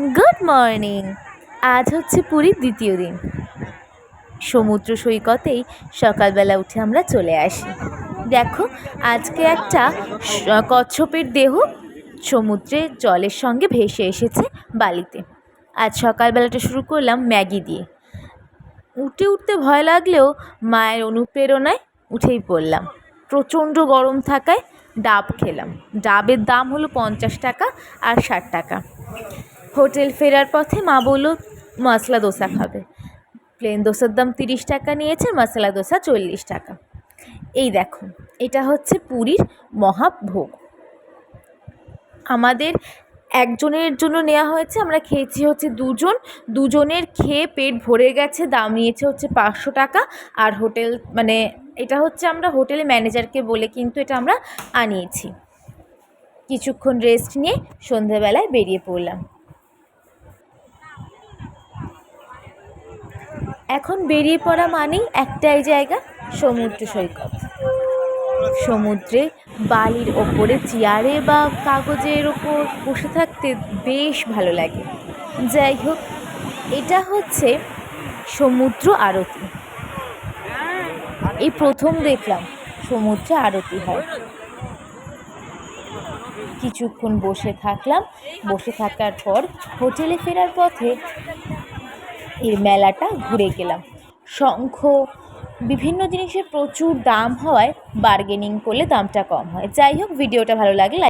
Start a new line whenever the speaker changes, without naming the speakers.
Good morning. আজ হচ্ছে পুরীর দ্বিতীয় দিন। সমুদ্র সৈকতেই সকালবেলা উঠে আমরা চলে আসি। দেখো, আজকে একটা কচ্ছপের দেহ সমুদ্রের জলের সঙ্গে ভেসে এসেছে বালিতে। আজ সকালবেলাটা শুরু করলাম ম্যাগি দিয়ে। উঠে উঠতে ভয় লাগলেও মায়ের অনুপ্রেরণায় উঠেই পড়লাম। প্রচণ্ড গরম থাকায় ডাব খেলাম। ডাবের দাম হলো পঞ্চাশ টাকা আর ষাট টাকা। হোটেল ফেরার পথে মা বলল, মশলা দোসা খাবে। প্লেন দোসার দাম তিরিশ টাকা নিয়েছে, মশলা দোসা চল্লিশ টাকা। এই দেখো, এটা হচ্ছে পুরীর মহাভোগ। আমাদের একজনের জন্য নেওয়া হয়েছে, আমরা খেয়েছি হচ্ছে দুজন। দুজনের খেয়ে পেট ভরে গেছে, দাম নিয়েছে হচ্ছে পাঁচশো টাকা। আর হোটেল মানে এটা হচ্ছে আমরা হোটেলে ম্যানেজারকে বলে কিন্তু এটা আমরা আনিয়েছি। কিছুক্ষণ রেস্ট নিয়ে সন্ধেবেলায় বেরিয়ে পড়লাম। এখন বেরিয়ে পড়া মানেই একটাই জায়গা, সমুদ্র সৈকত। সমুদ্রে বালির ওপরে চেয়ারে বা কাগজের ওপর বসে থাকতে বেশ ভালো লাগে। যাই হোক, এটা হচ্ছে সমুদ্র আরতি। এই প্রথম দেখলাম সমুদ্রে আরতি হয়। কিছুক্ষণ বসে থাকলাম, বসে থাকার পর হোটেলে ফেরার পথে এর মেলাটা ঘুরে গেলাম। শঙ্খ, বিভিন্ন জিনিসের প্রচুর দাম হওয়ায় বার্গেনিং করলে দামটা কম হয়। যাই হোক ভিডিওটা ভালো লাগলে